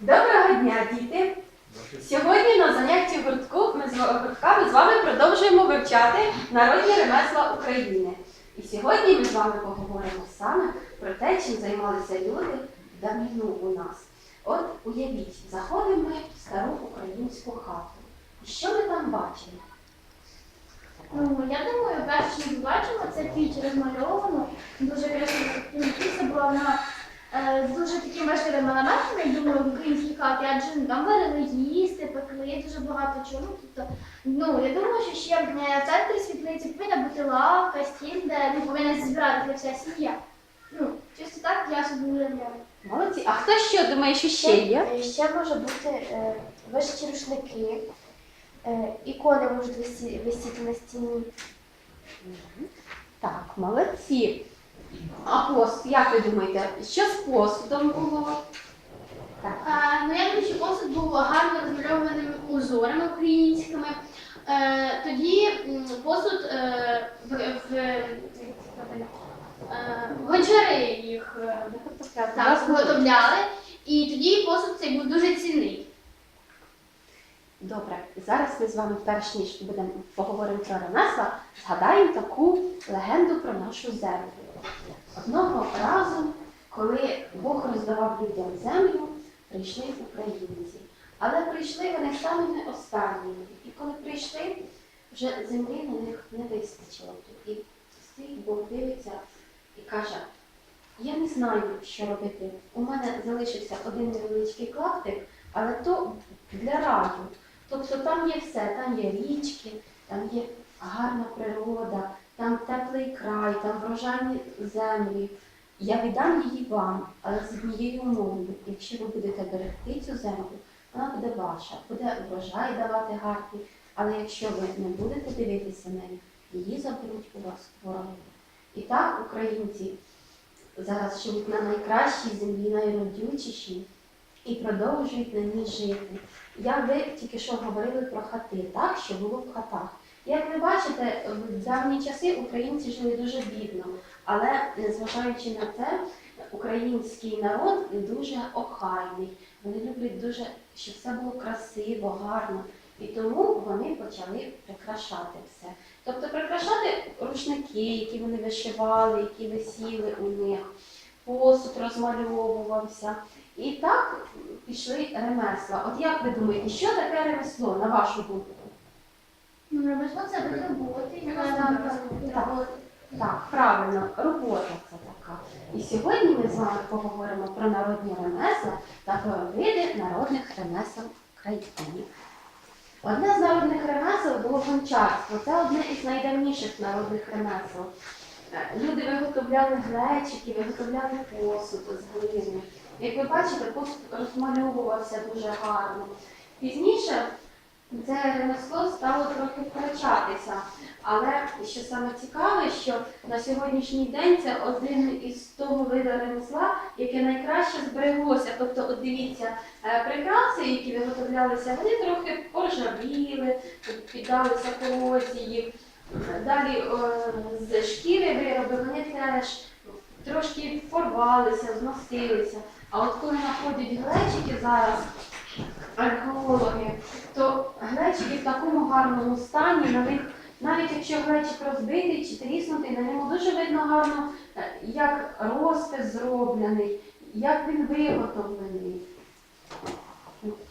Доброго дня, діти! Сьогодні на занятті гуртку ми з гуртка ми з вами продовжуємо вивчати народні ремесла України. І сьогодні ми з вами поговоримо саме про те, чим займалися люди в давнину у нас. От уявіть, заходимо ми в стару українську хату. І що ми там бачимо? Ну, я думаю, перше, що ми бачимо, це піч розмальовано, дуже красиво. Ну, Це була вона е, з дуже такими важливими елементами, я думаю, в українській хаті, адже ну, там варили їсти, пекли дуже багато чого. Ну, тобто, ну, я думаю, що ще е, в центрі світлиці повинна бути лавка, стіл, де ну, повинна збиратися вся сім'я. Ну, чисто так я собі уявляю. Молодці. А хто що думає, що ще є? Е, Ще може бути е, вишиті рушники, е, ікони можуть висіти на стіні. Так, молодці. А посуд, як ви думаєте, що з посудом було? А, ну, я думаю, що посуд був гарно розмальованими узорами українськими. Е, тоді м, посуд е, в, в, е, гончари їх е, так, виготовляли, і тоді посуд цей був дуже цінний. Добре, зараз ми з вами, перш ніж будемо поговоримо про ремесла, згадаємо таку легенду про нашу землю. Одного разу, коли Бог роздавав людям землю, прийшли українці. Але прийшли вони самі не останніми. І коли прийшли, вже землі на них не вистачило. І стоїть Бог дивиться і каже, я не знаю, що робити. У мене залишився один невеличкий клаптик, але то для раю. Тобто там є все, там є річки, там є гарна природа, там теплий край, там врожайні землі. Я віддам її вам, але з однією умовою. Якщо ви будете берегти цю землю, вона буде ваша, буде врожай давати гарний. Але якщо ви не будете дивитися на неї, її заберуть у вас вороги. І так українці зараз живуть на найкращій землі, найродючішій і продовжують на ній жити. Як ви тільки що говорили про хати, так, що було в хатах. Як ви бачите, в давні часи українці жили дуже бідно, але незважаючи на це, український народ дуже охайний. Вони люблять дуже, щоб все було красиво, гарно. І тому вони почали прикрашати все. Тобто прикрашати рушники, які вони вишивали, які висіли у них, посуд розмальовувався. І так пішли ремесла. От як ви думаєте, що таке ремесло, на вашу думку? Ну, це вид роботи. Так. Так, правильно, робота це така. І сьогодні ми з вами поговоримо про народні ремесла та про види народних ремесел країни. Одне з народних ремесел було гончарство. Це одне із найдавніших народних ремесел. Е, Люди виготовляли глечики, виготовляли посуд з глини. Як ви бачите, посуд розмальовувався дуже гарно. Пізніше це ремесло стало трохи втрачатися. Але що саме цікаве, що на сьогоднішній день це один із того виду ремесла, яке найкраще збереглося. Тобто, от дивіться, е, прикраси, які виготовлялися, вони трохи поржавіли, піддалися корозії. Далі е, з шкіри вироби вони теж трошки порвалися, зносилися. А от коли знаходять глечики зараз, археологи, глечики в такому гарному стані, на них, навіть якщо глечик розбитий чи тріснутий, на ньому дуже видно гарно, е, як розпис зроблений, як він виготовлений.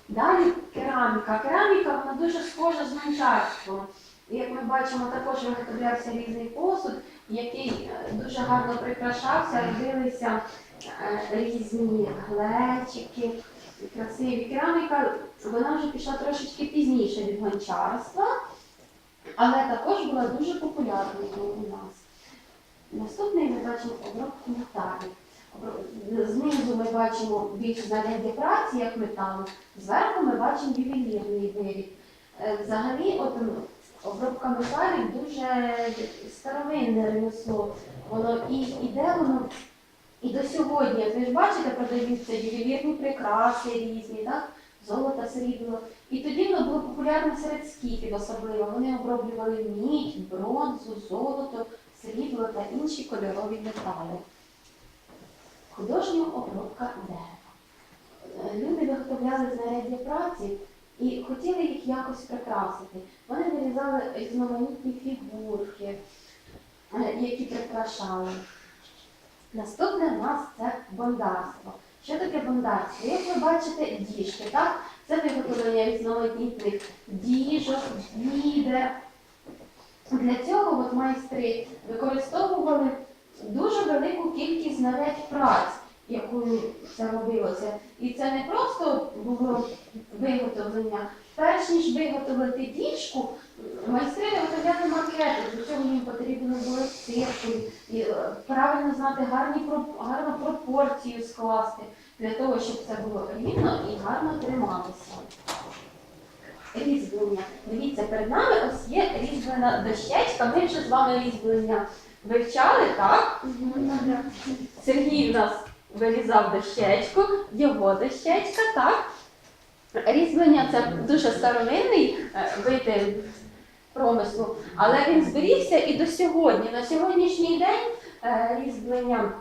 Далі кераміка. Кераміка вона дуже схожа з гончарством. Як ми бачимо, також виготовлявся різний посуд, який е, дуже гарно прикрашався, робилися е, різні глечики, красиві. Кераміка вона вже пішла трошечки пізніше від гончарства, але також була дуже популярною у нас. Наступний ми бачимо обробку металів. Знизу ми бачимо більш знаряддя праці, як металу, зверху ми бачимо ювелірний виріб. Е, Взагалі, от, обробка металів дуже старовинне ремесло. Воно і іде воно і до сьогодні. Ви ж бачите, продаються ювелірні прикраси різні, так? золото, срібло. І тоді воно було популярне серед скіфів особливо. Вони оброблювали мідь, бронзу, золото, срібло та інші кольорові метали. Художня обробка дерева. е, люди виготовляли знаряддя праці і хотіли їх якось прикрасити. Вони вирізали різноманітні фігурки, е, які прикрашали. Наступне в нас це бондарство. Що таке бондарство? Як ви бачите, діжки, так? Це виготовлення різноманітних діжок, відер. Для цього от майстри використовували дуже велику кількість знарядь праць, якою це робилося. І це не просто було виготовлення. Перш ніж виготовити діжку, майстри виготовляли макети. Для цього їм потрібно було циркуль, і е, правильно знати гарні гарну пропорцію скласти для того, щоб це було рівно і гарно трималося. Різьблення. Дивіться, перед нами ось є різьблена дощечка. Ми вже з вами різьблення вивчали, так? Сергій в нас вирізав дощечку, його дощечка, так? Різьблення це дуже старовинний е, вид е, промислу, але він зберігся і до сьогодні. На сьогоднішній день е, різьблення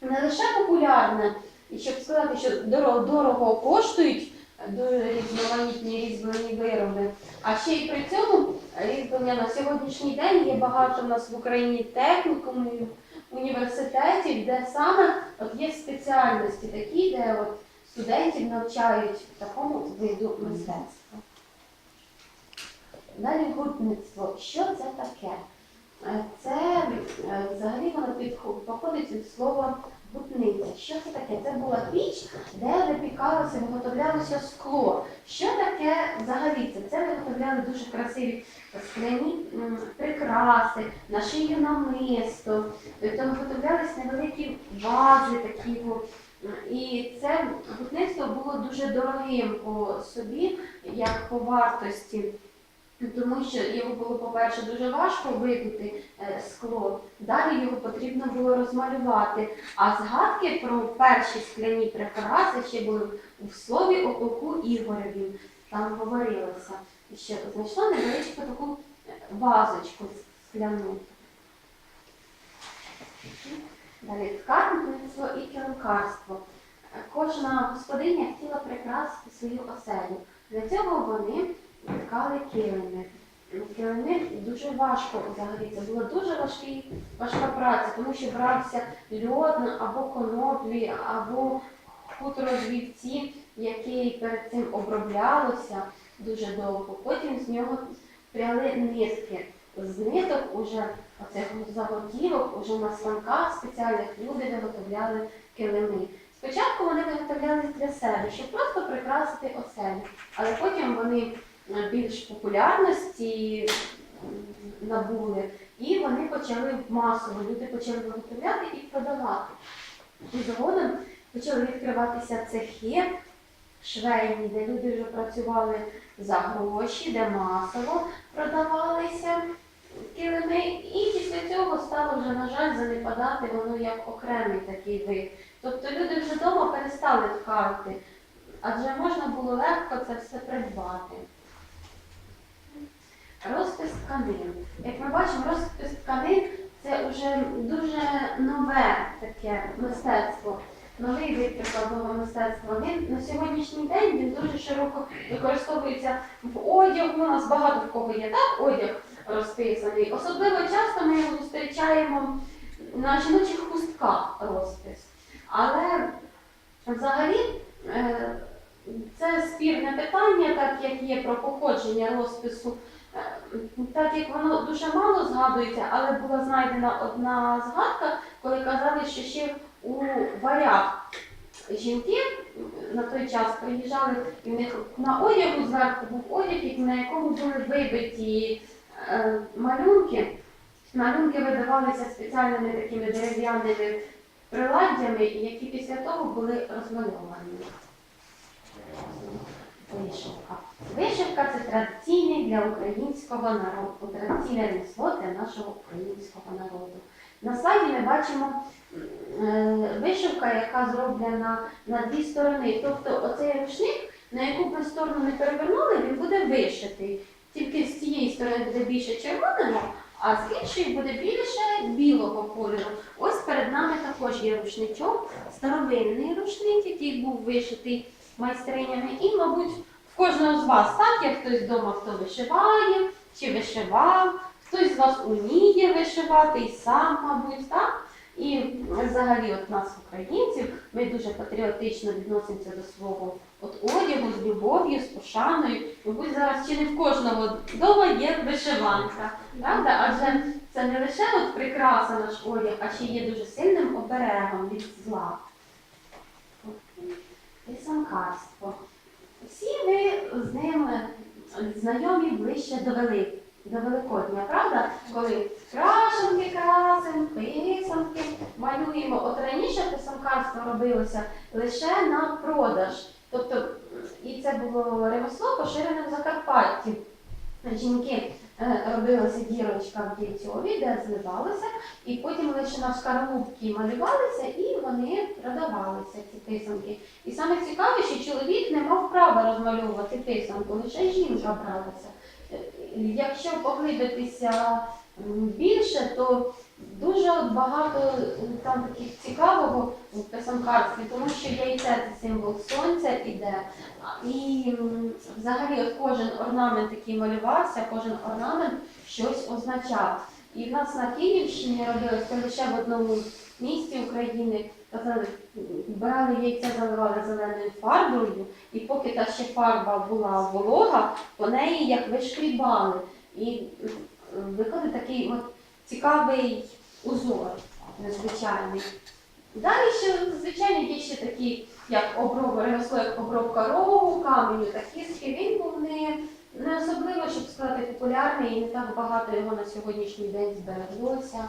не лише популярне, і щоб сказати, що дорого, дорого коштують дуже різноманітні різьблені вироби, а ще й при цьому різьблення на сьогоднішній день є багато в нас в Україні технікумів, університетів, де саме от є спеціальності такі, де от студентів навчають такому виду мистецтва. Далі гуртництво. Що це таке? Е, Це е, взагалі воно походить від слова гутниця. Що це таке? Це була піч, де випікалося, виготовлялося скло. Що таке взагалі це? Це виготовляли дуже красиві скляні прикраси, на шию намисто, тобто виготовлялись невеликі вази такі. І це гутництво було дуже дорогим по собі, як по вартості. Тому що його було, по-перше, дуже важко вибити е, скло. Далі його потрібно було розмалювати. А згадки про перші скляні прикраси ще були в слові о полку Ігореві. Там говорилося. Ще знайшла невеличку таку е, вазочку скляну. Далі ткарництво і килимкарство. Е, Кожна господиня хотіла прикрасити свою оселю. Для цього вони ткали килими. Килими дуже важко взагалі. Це була дуже важкий, важка праця, тому що брався льод або коноплі, або хутро з який перед цим оброблялося дуже довго. Потім з нього пряли нитки. З ниток уже оцих заготівок, уже на станках спеціальних люди виготовляли килими. Спочатку вони виготовляли для себе, щоб просто прикрасити оселю, але потім вони більш популярності набули, і вони почали масово, люди почали виготовляти і продавати. І згодом почали відкриватися цехи швейні, де люди вже працювали за гроші, де масово продавалися килими. І після цього стало вже, на жаль, занепадати воно як окремий такий вид. Тобто люди вже вдома перестали ткати, адже можна було легко це все придбати. Розпис тканин. Як ми бачимо, розпис тканин це вже дуже нове таке мистецтво, новий вид прикладного мистецтва. Він на сьогоднішній день він дуже широко використовується в одягу. У нас багато в кого є так одяг розписаний. Особливо часто ми його зустрічаємо на жіночих хустках розпис. Але взагалі е, це спірне питання, так як є про походження розпису. Е, Так як воно дуже мало згадується, але була знайдена одна згадка, коли казали, що ще у варях жінки на той час приїжджали, і в них на одягу зверху був одяг, на якому були вибиті е, малюнки. Малюнки видавалися спеціальними такими дерев'яними приладдями, які після того були розмальовані. Вишивка. Вишивка це традиційний для українського народу, традиційне ремесло для нашого українського народу. На слайді ми бачимо е, вишивка, яка зроблена на дві сторони. Тобто оцей рушник, на яку б сторону не перевернули, він буде вишитий. Тільки з цієї сторони буде більше червоного, а з іншої буде більше білого кольору. Ось перед нами також є рушничок, старовинний рушник, який був вишитий майстринями. І, мабуть, в кожного з вас так, як хтось вдома хто вишиває чи вишивав, хтось з вас уміє вишивати і сам, мабуть, так? І взагалі, от нас, українців, ми дуже патріотично відносимося до свого от одягу, з любов'ю, з пошаною. Мабуть, зараз чи не в кожного вдома є вишиванка, правда? Адже це не лише от прикраса наш одяг, а ще є дуже сильним оберегом від зла. Писанкарство. Всі ми з ним знайомі ближче до Велик, до Великодня, правда? Коли крашенки красимо, писанки малюємо. От раніше писанкарство робилося лише на продаж. Тобто, і це було ремесло поширене в Закарпатті. Жінки робилася дірочка в дівцьові, де зливалося, і потім лише на шкаралупки малювалися і вони продавалися, ці писанки. І саме цікаве, що чоловік не мав права розмальовувати писанку, лише жінка бралася. Е, Якщо поглибитися більше, то дуже багато там таких цікавого в писанкарстві, тому що яйце це символ сонця іде. І взагалі от кожен орнамент, який малювався, кожен орнамент щось означав. І в нас на Київщині робилося лише в одному місті України. Брали яйця, заливали зеленою фарбою, і поки та ще фарба була волога, по неї як вишкрібали. І виходить такий от цікавий узор незвичайний. Далі ще, звичайно, є ще такі, як оброб, ремесло, як обробка рогу, каменю та кістки. Він був не, не особливо, щоб сказати, популярний і не так багато його на сьогоднішній день збереглося.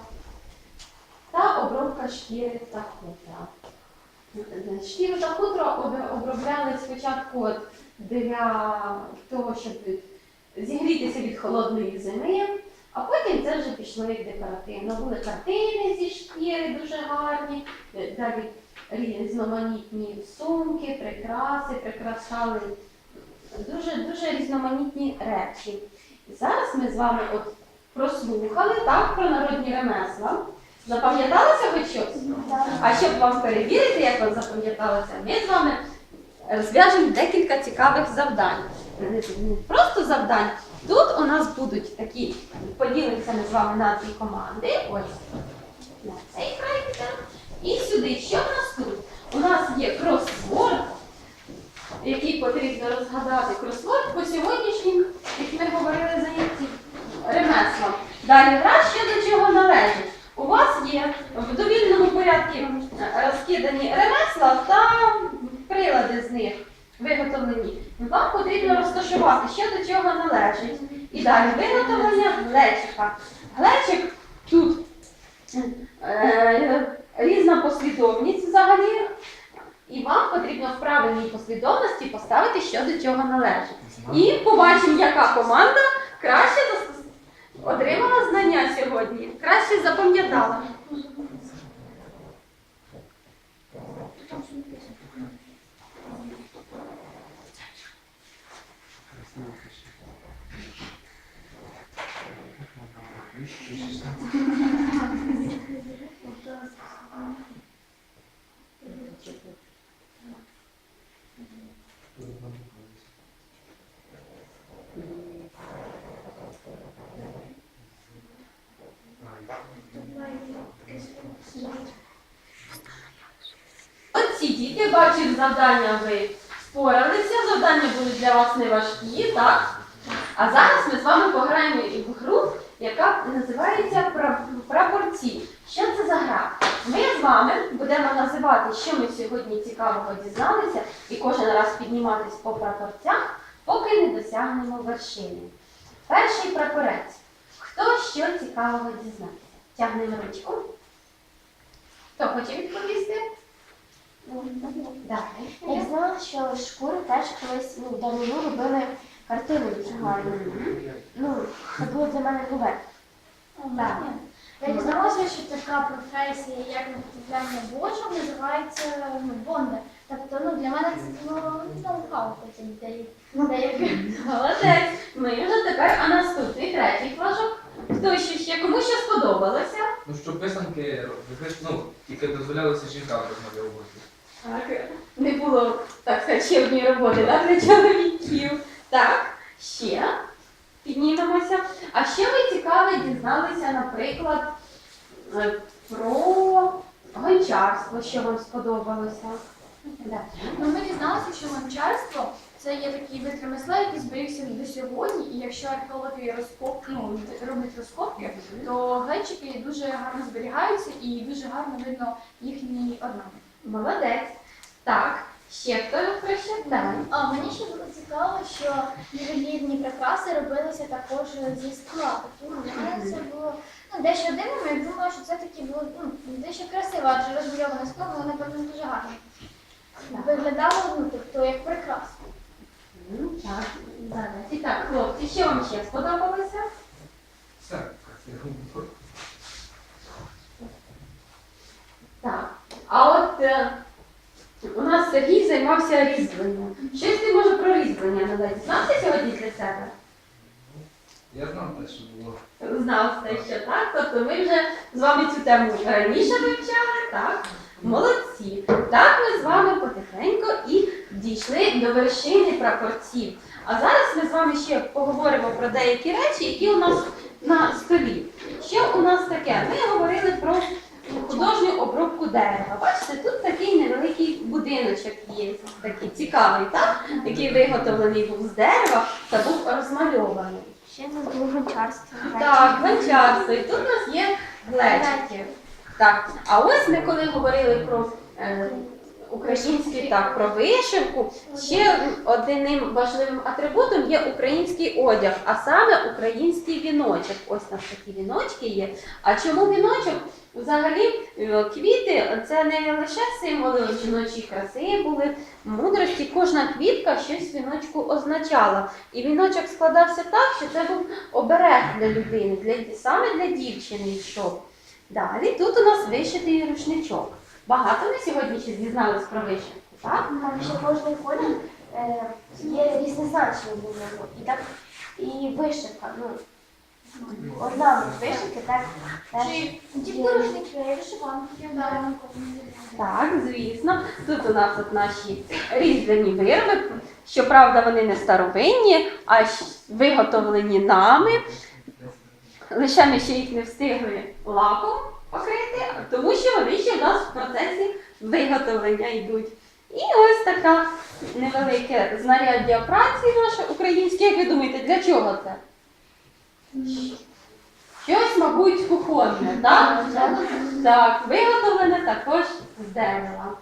Та обробка шкіри та хутра. Шкіру та хутро обробляли спочатку для того, щоб зігрітися від холодної зими, а потім це вже пішло як декоративно. Були картини зі шкіри дуже гарні, е, далі різноманітні сумки, прикраси, прикрашали дуже, дуже різноманітні речі. І зараз ми з вами от прослухали так, про народні ремесла. Запам'яталося хоч щось? А щоб вам перевірити, як вам запам'яталося, ми з вами розв'яжемо декілька цікавих завдань. Не Просто завдань. Тут у нас будуть такі, поділимося ми з вами на дві команди. Ось на цей край. І сюди. Що в нас тут? У нас є кросворд, який потрібно розгадати кросворд по сьогоднішнім, як ми говорили, занятті ремеслам. Далі гра ще до чого належить. У вас є в довільному порядку розкидані ремесла та прилади з них виготовлені. Вам потрібно розташувати, що до чого належить. І далі виготовлення глечика. Глечик тут е, різна послідовність взагалі. І вам потрібно в правильній послідовності поставити, що до чого належить. І побачимо, яка команда краще отримала знання сьогодні, краще запам'ятала. Бачив, завдання ви впоралися, завдання будуть для вас не важкі, так? А зараз ми з вами пограємо в гру, яка називається прапорці. Що це за гра? Ми з вами будемо називати, що ми сьогодні цікавого дізналися, і кожен раз підніматись по прапорцях, поки не досягнемо вершини. Перший прапорець. Хто що цікавого дізнався? Тягнемо ручку. Хто хоче відповісти? Давай. Я знала, що шкури теж колись ну, давно робили картини дуже гарні. Ну, це було для мене нове. Так. Я дізналася, що така професія, як виготовляння бочок, називається ну, бондар. Тобто, ну, для мене це було ноу-хау потім деякі. деякі. Молодець. Ми вже тепер, а наступний третій флажок. Хто ще ще кому що сподобалося? Ну, що писанки, ну, тільки дозволялося жінкам розмальовувати. Так, не було, так однієї роботи да, для чоловіків. Так, ще піднімемося. А ще ви цікаве дізналися, наприклад, е, про гончарство, що вам сподобалося. Да. Ну, ми дізналися, що гончарство це є такий вид ремесла, який зберігся до сьогодні, і якщо археологи розкоп, ну, роблять розкопки, то глечики дуже гарно зберігаються і дуже гарно видно їхній орнамент. Молодець. Так, ще хто розпише? Давай. А мені ще було цікаво, що ювелірні прикраси робилися також зі скла. Такі, для мене це було ну, дещо дивно, я думала, що це таки було ну, дещо красиво, адже розмальоване скло, воно, напевно, дуже гарно. Виглядало ну, тобто, як прикраса. Ну, Так, зараз. І так, хлопці, що вам ще сподобалося? Так. А от е, у нас Сергій займався різьбленням. Щось ти може про різьблення надати? Знав ти сьогодні для себе? Я знав те, що було. Знав все, що так. Тобто ми вже з вами цю тему раніше вивчали, так? Молодці. Так ми з вами потихеньку і дійшли до вершини прапорців. А зараз ми з вами ще поговоримо про деякі речі, які у нас на столі. Що у нас таке? Ми говорили про художню обробку дерева. Бачите, тут такий невеликий будиночок є, такий цікавий, так? який виготовлений був з дерева та був розмальований. Ще не було гончарства. Так, гончарство. І тут у нас є глечики. Так, а ось ми коли говорили про е, український так, про вишивку, ще одним важливим атрибутом є український одяг, а саме український віночок. Ось нас такі віночки є. А чому віночок? Взагалі, е, квіти це не лише символи жіночої краси були, мудрості. Кожна квітка щось віночку означала. І віночок складався так, що це був оберег для людини, для, саме для дівчини йшов. Далі тут у нас вишитий рушничок. Багато ми сьогодні ще дізнались про вишивку, так? Там ще кожний колір е, є різне значення для нього. І так і вишивка, ну, орнамент вишивки, так теж Чи ті порушники, вишиванки. Так, звісно. Тут у нас от наші різні вироби. Щоправда, вони не старовинні, а щ- виготовлені нами. Лише ми ще їх не встигли лаком покрити, тому що вони ще в нас в процесі виготовлення йдуть. І ось таке невелике знаряддя праці наше українське. Як ви думаєте, для чого це? Щось, мабуть, кухонне, так? Так, виготовлене також з дерева.